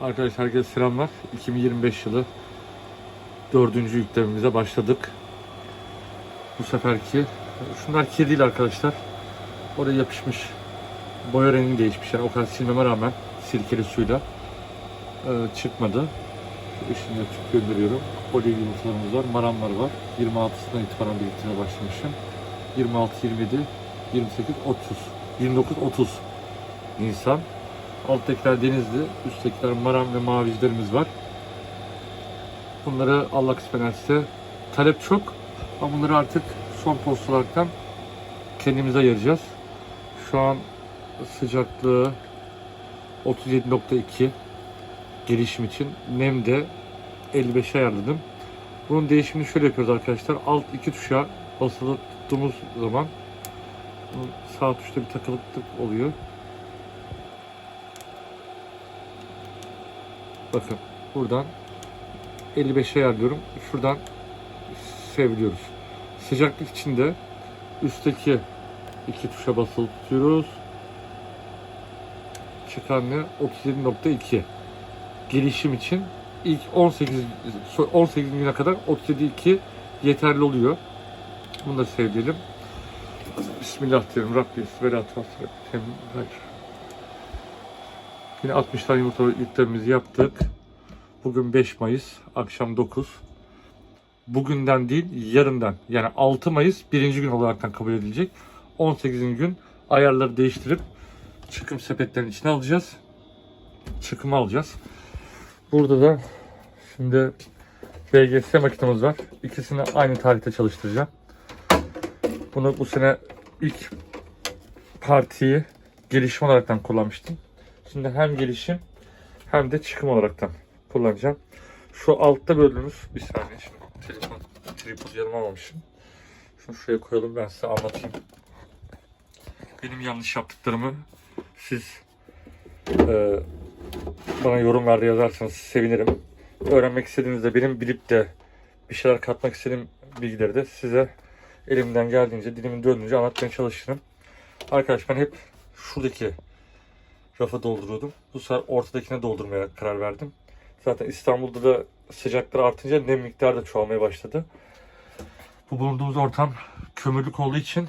Arkadaşlar herkese selamlar. 2025 yılı dördüncü yüklememize başladık. Bu seferki şunlar kir değil arkadaşlar. Oraya yapışmış. Boya rengi değişmiş. Yani o kadar silmeme rağmen sirkeli suyla e, çıkmadı. Şimdi açıp gönderiyorum. Oliv yumurtalarımız var. Maramlar var. 26'sından itibaren biriktirmeye başlamışım. 26, 27, 28, 30. 29, 30 Nisan. Alttakiler denizli, üsttekiler maram ve mavicilerimiz var. Bunları Allah kısmet ederse talep çok ama bunları artık son post olaraktan kendimize ayıracağız. Şu an sıcaklığı 37.2 gelişim için nem de 55'e ayarladım. Bunun değişimini şöyle yapıyoruz arkadaşlar. Alt iki tuşa basılı tuttuğumuz zaman sağ tuşta bir takılıklık oluyor. Bakın buradan 55'e ayarlıyorum. Şuradan seviliyoruz. Sıcaklık için de üstteki iki tuşa basılı tutuyoruz. Çıkan ne? 37.2. Gelişim için ilk 18 18 güne kadar 37.2 yeterli oluyor. Bunu da sevdirelim. Bismillah diyelim. Rabbimiz ve la. Yine 60 tane yumurta yüklemimizi yaptık. Bugün 5 Mayıs, akşam 9. Bugünden değil, yarından. Yani 6 Mayıs birinci gün olaraktan kabul edilecek. 18. gün ayarları değiştirip çıkım sepetlerinin içine alacağız. Çıkımı alacağız. Burada da şimdi BGS makinemiz var. İkisini aynı tarihte çalıştıracağım. Bunu bu sene ilk partiyi gelişim olaraktan kullanmıştım. Şimdi hem gelişim hem de çıkım olaraktan kullanacağım. Şu altta böldüğümüz bir saniye şimdi telefon tripod yanıma almamışım. Şunu şuraya koyalım ben size anlatayım. Benim yanlış yaptıklarımı siz e, bana yorumlarda yazarsanız sevinirim. Öğrenmek istediğinizde benim bilip de bir şeyler katmak istediğim bilgileri de size elimden geldiğince dilimin döndüğünce anlatmaya çalışırım. Arkadaş ben hep şuradaki rafa dolduruyordum. Bu sefer ortadakine doldurmaya karar verdim. Zaten İstanbul'da da sıcaklar artınca nem miktarı da çoğalmaya başladı. Bu bulunduğumuz ortam kömürlük olduğu için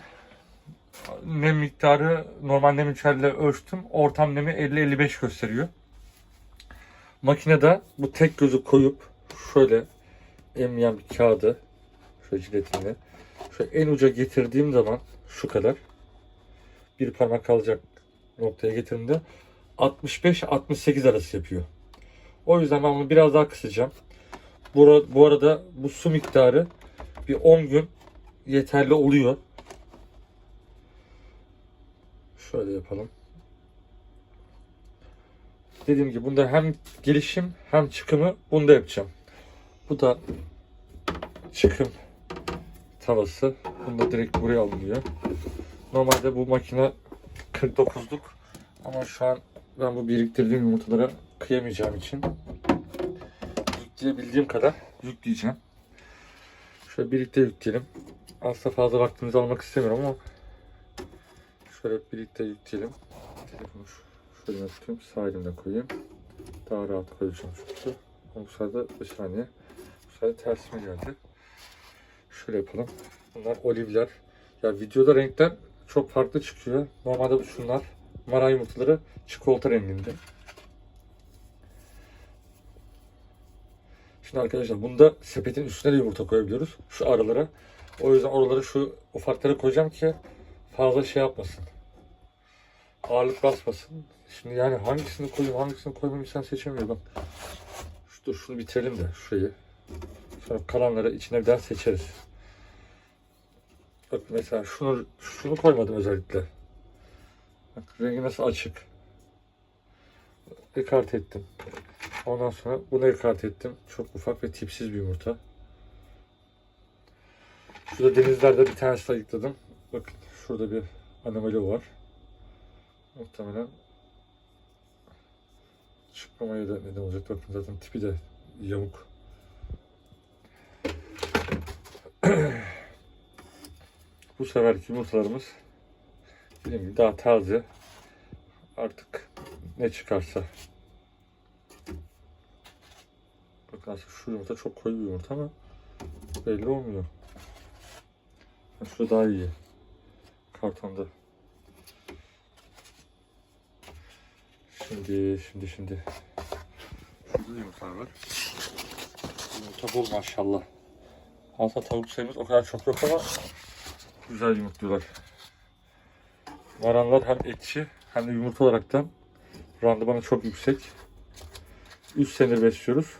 nem miktarı normal nem ölçerle ölçtüm. Ortam nemi 50-55 gösteriyor. Makinede bu tek gözü koyup şöyle emmeyen bir kağıdı şöyle jiletimle şöyle en uca getirdiğim zaman şu kadar bir parmak kalacak noktaya getirdiğimde 65-68 arası yapıyor. O yüzden ben bunu biraz daha kısacağım. Bu, arada bu su miktarı bir 10 gün yeterli oluyor. Şöyle yapalım. Dediğim gibi bunda hem gelişim hem çıkımı bunda yapacağım. Bu da çıkım tavası. Bunda direkt buraya alınıyor. Normalde bu makine 49'luk ama şu an ben bu biriktirdiğim yumurtalara kıyamayacağım için yükleyebildiğim kadar yükleyeceğim. Şöyle birlikte yükleyelim. Aslında fazla vaktinizi almak istemiyorum ama şöyle birlikte yükleyelim. Telefonu şöyle tutayım. Sağ elimle koyayım. Daha rahat koyacağım çünkü. Bu sırada bir saniye. Bu sırada tersime geldi. Şöyle yapalım. Bunlar olivler. Ya videoda renkler çok farklı çıkıyor. Normalde bu şunlar mara yumurtaları çikolata renginde. Şimdi arkadaşlar bunda sepetin üstüne de yumurta koyabiliyoruz. Şu aralara. O yüzden oraları şu ufaklara koyacağım ki fazla şey yapmasın. Ağırlık basmasın. Şimdi yani hangisini koyayım hangisini koymayayım insan seçemiyor bak. Şu, şunu bitirelim de şurayı. Sonra kalanları içine bir daha seçeriz. Bak mesela şunu şunu koymadım özellikle. Bak rengi nasıl açık. Ekart ettim. Ondan sonra bunu ekart ettim. Çok ufak ve tipsiz bir yumurta. Şurada denizlerde bir tanesi ayıkladım. Bakın şurada bir anomali var. Muhtemelen çıkmamaya da neden olacak. Bakın zaten tipi de yamuk. Bu seferki yumurtalarımız dediğim gibi daha taze. Artık ne çıkarsa Aslında şu yumurta çok koyu bir yumurta ama belli olmuyor. Şu daha iyi. Kartonda. Şimdi, şimdi, şimdi. Şurada da yumurtalar var. Yumurta bol maşallah. Aslında tavuk sayımız o kadar çok yok ama güzel yumurtluyorlar. Varanlar hem etçi hem de yumurta olaraktan randımanı çok yüksek. 3 senedir besliyoruz.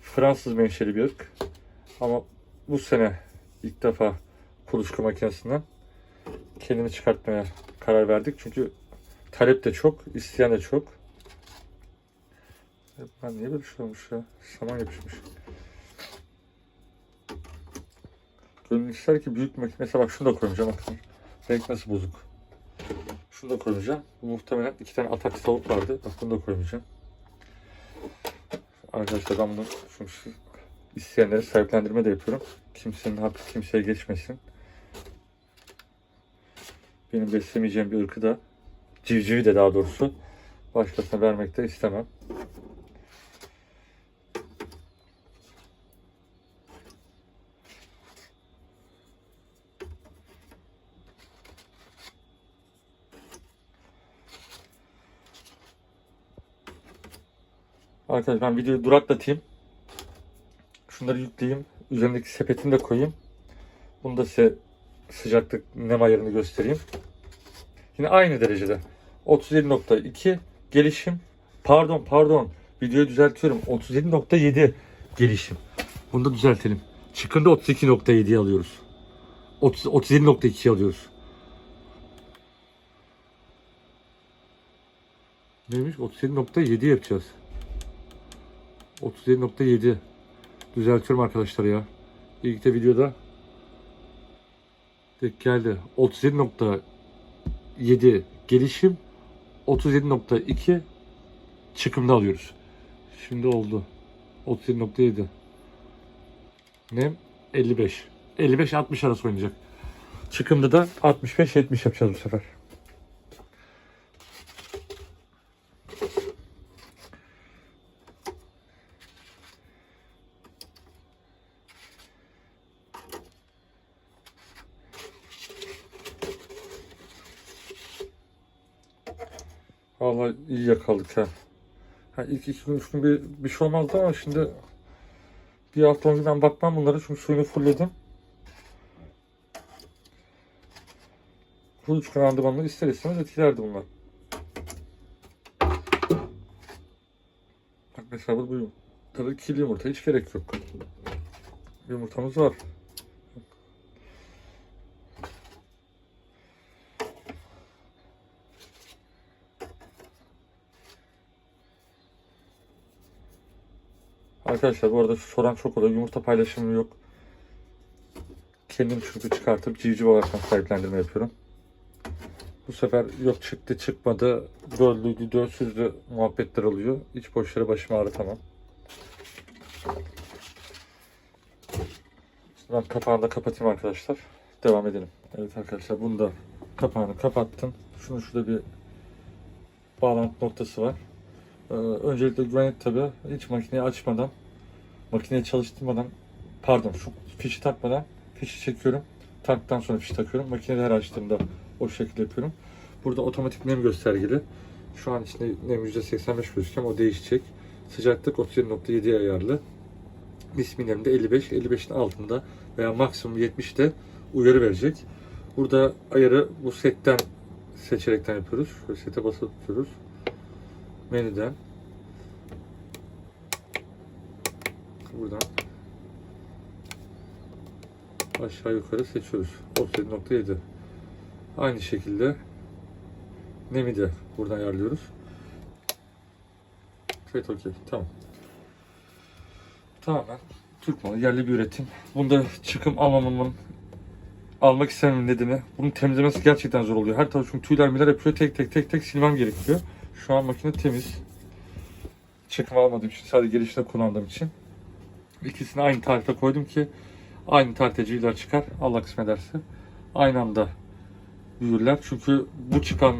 Fransız menşeli bir ırk. Ama bu sene ilk defa kuluçka makinesinden kendini çıkartmaya karar verdik. Çünkü talep de çok, isteyen de çok. Ben niye böyle bir şey olmuş ya? Saman yapışmış. Gönül ister ki büyük makine. Mesela bak şunu da koymayacağım. Bakın. Renk nasıl bozuk. Şunu da koymayacağım. Bu muhtemelen iki tane atak tavuk vardı. Bak bunu da koymayacağım. Arkadaşlar ben bunu çünkü isteyenleri sahiplendirme de yapıyorum. Kimsenin hakkı kimseye geçmesin. Benim beslemeyeceğim bir ırkı da civcivi de daha doğrusu başkasına vermek de istemem. Arkadaşlar ben videoyu duraklatayım. Şunları yükleyeyim. Üzerindeki sepetini de koyayım. Bunu da size sıcaklık nem ayarını göstereyim. Yine aynı derecede. 37.2 gelişim. Pardon pardon. Videoyu düzeltiyorum. 37.7 gelişim. Bunu da düzeltelim. Çıkında 32.7'yi alıyoruz. 30, 37.2 alıyoruz. Neymiş? 37.7 yapacağız. 37.7 Düzeltiyorum arkadaşlar ya. İlk de videoda tek geldi. 37.7 gelişim 37.2 çıkımda alıyoruz. Şimdi oldu. 37.7 Nem 55. 55-60 arası oynayacak. Çıkımda da 65-70 yapacağız bu sefer. Vallahi iyi yakaladık ha. ha ilk iki gün, üç gün bir, bir şey olmazdı ama şimdi bir hafta ben bakmam bunlara çünkü suyunu fullledim. Bu üç gün randımanını ister istemez etkilerdi bunlar. Bak mesela bu yumurtada ikili yumurta hiç gerek yok. Yumurtamız var. Arkadaşlar bu arada soran çok oluyor. Yumurta paylaşımı yok. Kendim çünkü çıkartıp civciv olarak sahiplendirme yapıyorum. Bu sefer yok çıktı çıkmadı, döllüydü dölsüzdü muhabbetler oluyor. Hiç boş yere başımı ağrıtamam. Ben kapağını da kapatayım arkadaşlar. Devam edelim. Evet arkadaşlar bunu da kapağını kapattım. Şunun şurada bir bağlantı noktası var. Ee, öncelikle güvenlik tabi hiç makineyi açmadan, makineyi çalıştırmadan, pardon şu fişi takmadan fişi çekiyorum. Taktıktan sonra fişi takıyorum. Makineyi her açtığımda o şekilde yapıyorum. Burada otomatik nem göstergeli. Şu an içinde nem %85 gözüküyor ama o değişecek. Sıcaklık 37.7'ye ayarlı. İsmi nemde 55, 55'in altında veya maksimum 70'te uyarı verecek. Burada ayarı bu setten seçerekten yapıyoruz. Şöyle sete basılı tutuyoruz menüden buradan aşağı yukarı seçiyoruz. 37.7 aynı şekilde nemi de buradan ayarlıyoruz. Evet okey tamam. Tamamen Türk malı yerli bir üretim. Bunda çıkım almamamın almak istememin nedeni bunun temizlemesi gerçekten zor oluyor. Her tarafı çünkü tüyler miler yapıyor. Tek tek tek tek silmem gerekiyor. Şu an makine temiz. Çekim almadığım için sadece girişte kullandığım için. İkisini aynı tarihte koydum ki aynı tarihte civler çıkar. Allah kısmet ederse. Aynı anda büyürler. Çünkü bu çıkan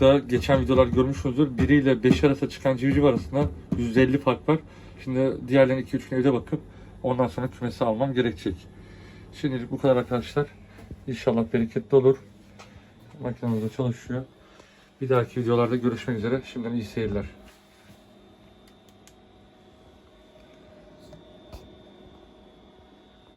da geçen videolar görmüşsünüzdür. 1 ile 5 arası çıkan civciv arasında %50 fark var. Şimdi diğerlerine 2-3 gün evde bakıp ondan sonra kümesi almam gerekecek. Şimdilik bu kadar arkadaşlar. İnşallah bereketli olur. Makinemiz de çalışıyor. Bir dahaki videolarda görüşmek üzere. Şimdiden iyi seyirler.